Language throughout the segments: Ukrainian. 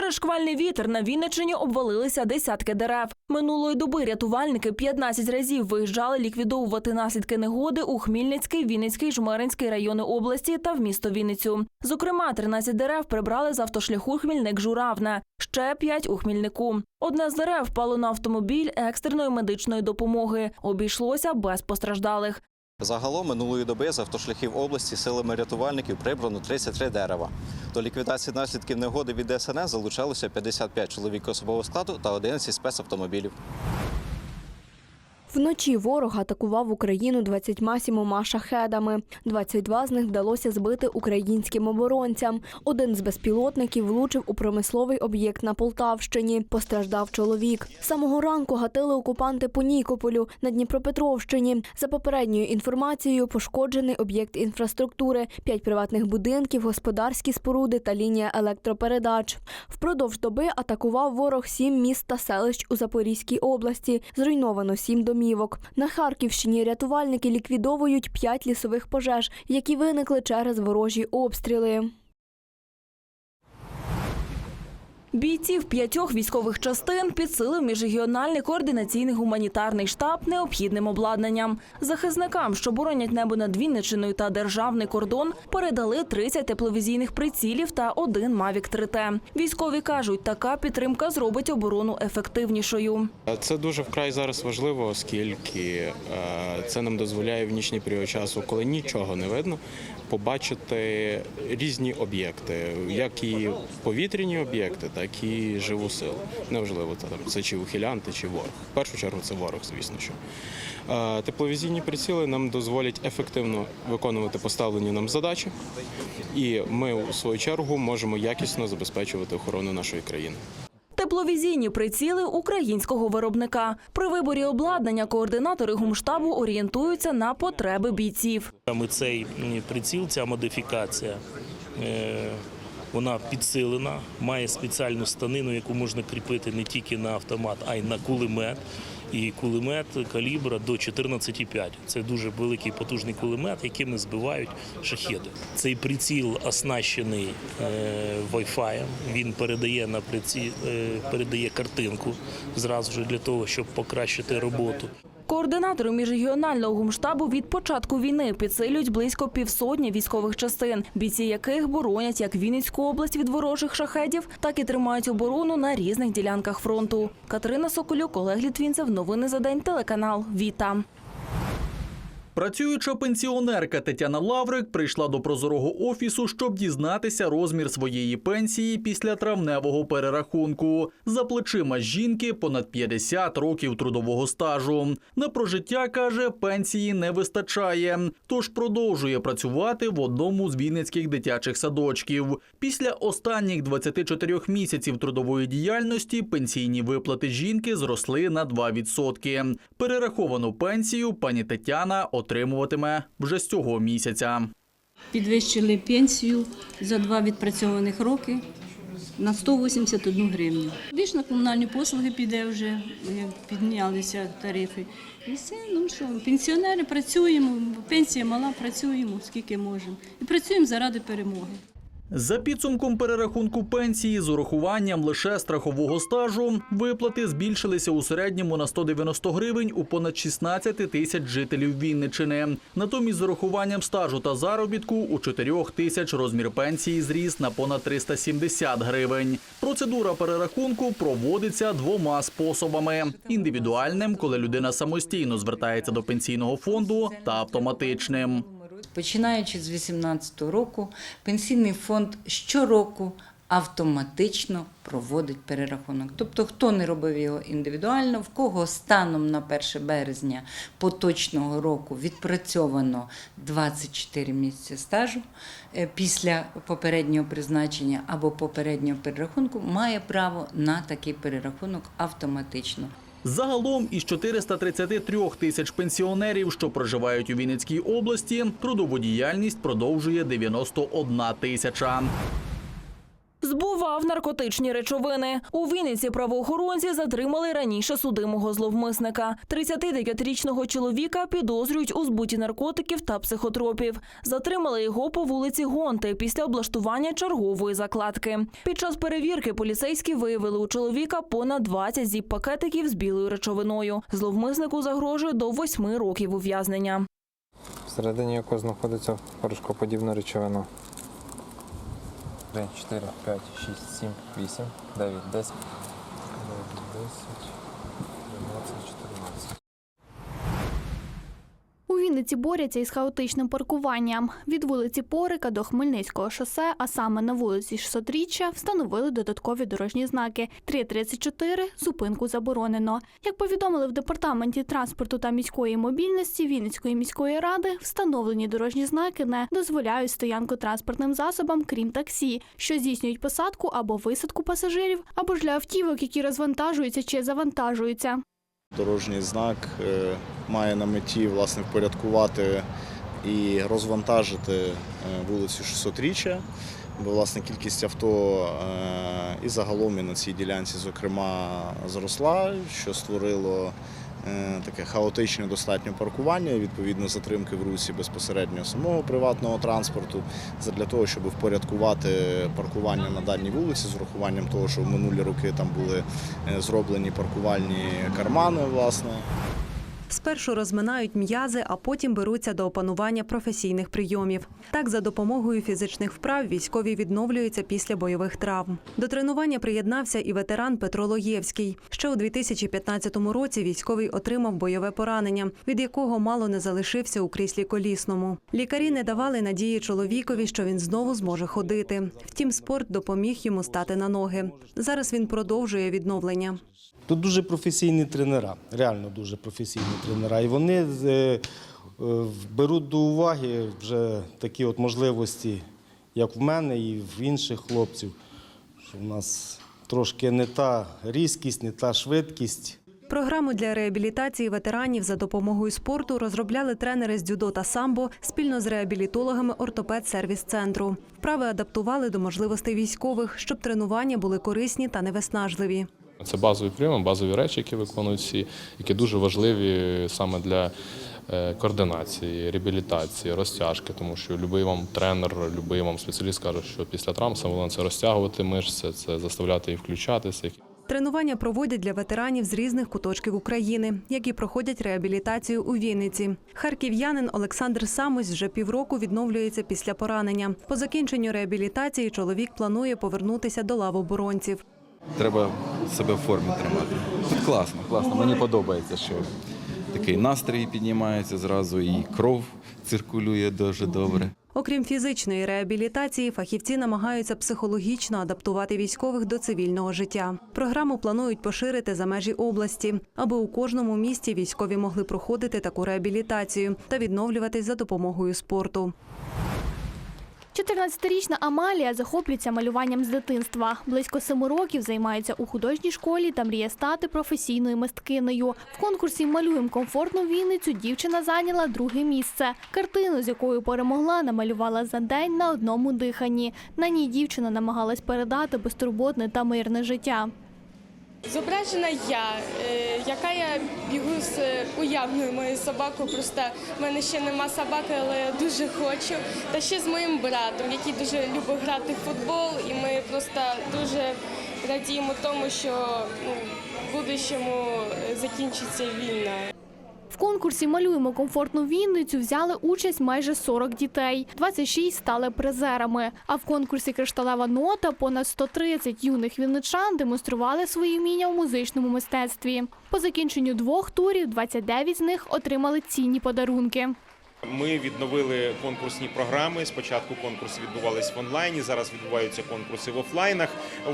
Через шквальний вітер на Вінниччині обвалилися десятки дерев. Минулої доби рятувальники 15 разів виїжджали ліквідовувати наслідки негоди у Хмільницький, Вінницький, Жмеринський райони області та в місто Вінницю. Зокрема, 13 дерев прибрали з автошляху Хмільник-Журавна, ще 5 у Хмільнику. Одне з дерев впало на автомобіль екстреної медичної допомоги. Обійшлося без постраждалих. Загалом минулої доби з автошляхів області силами рятувальників прибрано 33 дерева. До ліквідації наслідків негоди від ДСНС залучалося 55 чоловік особового складу та 11 спецавтомобілів. Вночі ворог атакував Україну 27 шахедами. 22 з них вдалося збити українським оборонцям. Один з безпілотників влучив у промисловий об'єкт на Полтавщині. Постраждав чоловік. Самого ранку гатили окупанти по Нікополю на Дніпропетровщині. За попередньою інформацією, пошкоджений об'єкт інфраструктури, п'ять приватних будинків, господарські споруди та лінія електропередач. Впродовж доби атакував ворог сім міст та селищ у Запорізькій області. Зруйновано сім домівок. На Харківщині рятувальники ліквідовують п'ять лісових пожеж, які виникли через ворожі обстріли. Бійців п'ятьох військових частин підсилив міжрегіональний координаційний гуманітарний штаб необхідним обладнанням. Захисникам, що боронять небо над Вінниччиною та державний кордон, передали 30 тепловізійних прицілів та один Mavic 3T. Військові кажуть, така підтримка зробить оборону ефективнішою. Це дуже вкрай зараз важливо, оскільки е, це нам дозволяє в нічний період часу, коли нічого не видно, побачити різні об'єкти, як і повітряні об'єкти, так і живу силу. Неважливо, це чи ухилянти, чи ворог. В першу чергу це ворог, звісно. що. Тепловізійні приціли нам дозволять ефективно виконувати поставлені нам задачі, і ми у свою чергу можемо якісно забезпечувати охорону нашої країни. Тепловізійні приціли українського виробника. При виборі обладнання координатори гумштабу орієнтуються на потреби бійців. Саме цей приціл, ця модифікація, е, вона підсилена, має спеціальну станину, яку можна кріпити не тільки на автомат, а й на кулемет. І кулемет калібра до 14,5. Це дуже великий потужний кулемет, якими збивають шахеди. Цей приціл оснащений е, Wi-Fi. Він передає на приціл, е, передає картинку зразу ж для того, щоб покращити роботу. Координатори міжрегіонального гумштабу від початку війни підсилюють близько півсотні військових частин, бійці яких боронять як Вінницьку область від ворожих шахедів, так і тримають оборону на різних ділянках фронту. Катерина Соколюк, Олег Літвінцев. Новини за день. Телеканал Віта. Працююча пенсіонерка Тетяна Лаврик прийшла до прозорого офісу, щоб дізнатися розмір своєї пенсії після травневого перерахунку. За плечима жінки понад 50 років трудового стажу. На прожиття каже, пенсії не вистачає, тож продовжує працювати в одному з вінницьких дитячих садочків. Після останніх 24 місяців трудової діяльності пенсійні виплати жінки зросли на 2%. Перераховану пенсію пані Тетяна отримуватиме вже з цього місяця. Підвищили пенсію за два відпрацьованих роки на 181 гривню. Більш на комунальні послуги піде вже, як піднялися тарифи. І все, ну що, пенсіонери працюємо, пенсія мала, працюємо скільки можемо. І працюємо заради перемоги. За підсумком перерахунку пенсії з урахуванням лише страхового стажу виплати збільшилися у середньому на 190 гривень у понад 16 тисяч жителів Вінничини. Натомість з урахуванням стажу та заробітку у 4 тисяч розмір пенсії зріс на понад 370 гривень. Процедура перерахунку проводиться двома способами: індивідуальним, коли людина самостійно звертається до пенсійного фонду, та автоматичним. Починаючи з 2018 року, пенсійний фонд щороку автоматично проводить перерахунок. Тобто, хто не робив його індивідуально, в кого станом на 1 березня поточного року відпрацьовано 24 місяці стажу е, після попереднього призначення або попереднього перерахунку, має право на такий перерахунок автоматично. Загалом із 433 тисяч пенсіонерів, що проживають у Вінницькій області, трудову діяльність продовжує 91 тисяча. Збува вживав наркотичні речовини. У Вінниці правоохоронці затримали раніше судимого зловмисника. 39-річного чоловіка підозрюють у збуті наркотиків та психотропів. Затримали його по вулиці Гонти після облаштування чергової закладки. Під час перевірки поліцейські виявили у чоловіка понад 20 зіп-пакетиків з білою речовиною. Зловмиснику загрожує до 8 років ув'язнення. всередині якого знаходиться порошкоподібна речовина. 3, 4, 5, 6, 7, 8, 9, 10, 9, 10, Вінниці борються із хаотичним паркуванням. Від вулиці Порика до Хмельницького шосе, а саме на вулиці 600-річчя, встановили додаткові дорожні знаки 3.34 – зупинку заборонено. Як повідомили в департаменті транспорту та міської мобільності Вінницької міської ради, встановлені дорожні знаки не дозволяють стоянку транспортним засобам, крім таксі, що здійснюють посадку або висадку пасажирів, або ж для автівок, які розвантажуються чи завантажуються. Дорожній знак е, має на меті власне впорядкувати і розвантажити е, вулицю 600-річчя, бо власне кількість авто е, і загалом і на цій ділянці, зокрема, зросла, що створило таке хаотичне достатньо паркування, відповідно затримки в русі безпосередньо самого приватного транспорту, для того, щоб впорядкувати паркування на даній вулиці з урахуванням того, що в минулі роки там були е, зроблені паркувальні кармани, власне. Спершу розминають м'язи, а потім беруться до опанування професійних прийомів. Так, за допомогою фізичних вправ військові відновлюються після бойових травм. До тренування приєднався і ветеран Петро Лоєвський. Ще у 2015 році військовий отримав бойове поранення, від якого мало не залишився у кріслі колісному. Лікарі не давали надії чоловікові, що він знову зможе ходити. Втім, спорт допоміг йому стати на ноги. Зараз він продовжує відновлення. Тут дуже професійні тренера, реально дуже професійні тренера. І вони е, е, беруть до уваги вже такі от можливості, як в мене і в інших хлопців, що в нас трошки не та різкість, не та швидкість. Програму для реабілітації ветеранів за допомогою спорту розробляли тренери з дзюдо та самбо спільно з реабілітологами ортопед-сервіс-центру. Вправи адаптували до можливостей військових, щоб тренування були корисні та невиснажливі. Це базові прийоми, базові речі, які виконують всі, які дуже важливі саме для е, координації, реабілітації, розтяжки, тому що будь-який вам тренер, будь-який вам спеціаліст каже, що після травм саме це розтягувати мишці, це заставляти їх включатися. Тренування проводять для ветеранів з різних куточків України, які проходять реабілітацію у Вінниці. Харків'янин Олександр Самось вже півроку відновлюється після поранення. По закінченню реабілітації чоловік планує повернутися до лав оборонців. Треба себе в формі тримати. Тут класно, класно. Мені подобається, що такий настрій піднімається зразу, і кров циркулює дуже добре. Окрім фізичної реабілітації, фахівці намагаються психологічно адаптувати військових до цивільного життя. Програму планують поширити за межі області, аби у кожному місті військові могли проходити таку реабілітацію та відновлюватись за допомогою спорту. 14-річна Амалія захоплюється малюванням з дитинства. Близько семи років займається у художній школі та мріє стати професійною мисткинею. В конкурсі Малюємо комфортну Вінницю дівчина зайняла друге місце. Картину, з якою перемогла, намалювала за день на одному диханні. На ній дівчина намагалась передати безтурботне та мирне життя. Зображена я, е, яка я бігу з уявною моєю собакою. Просто в мене ще нема собаки, але я дуже хочу. Та ще з моїм братом, який дуже любить грати в футбол, і ми просто дуже радіємо тому, що ну, в будущому е, закінчиться війна. Конкурсі Малюємо комфортну Вінницю взяли участь майже 40 дітей. 26 стали призерами. А в конкурсі Кришталева нота понад 130 юних вінничан демонстрували свої вміння у музичному мистецтві. По закінченню двох турів 29 з них отримали цінні подарунки. Ми відновили конкурсні програми. Спочатку конкурси відбувалися в онлайні, зараз відбуваються конкурси в офлайнах.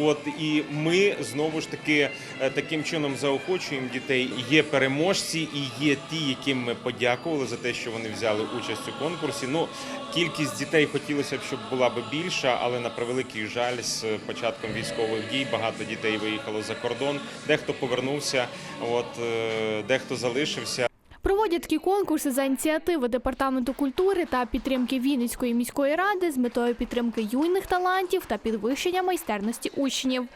От і ми знову ж таки е, таким чином заохочуємо дітей. Є переможці і є ті, яким ми подякували за те, що вони взяли участь у конкурсі. Ну кількість дітей хотілося б, щоб була би більша, але на превеликий жаль, з початком військових дій багато дітей виїхало за кордон. Дехто повернувся, от е, дехто залишився. Проводять такі конкурси за ініціативи департаменту культури та підтримки Вінницької міської ради з метою підтримки юних талантів та підвищення майстерності учнів.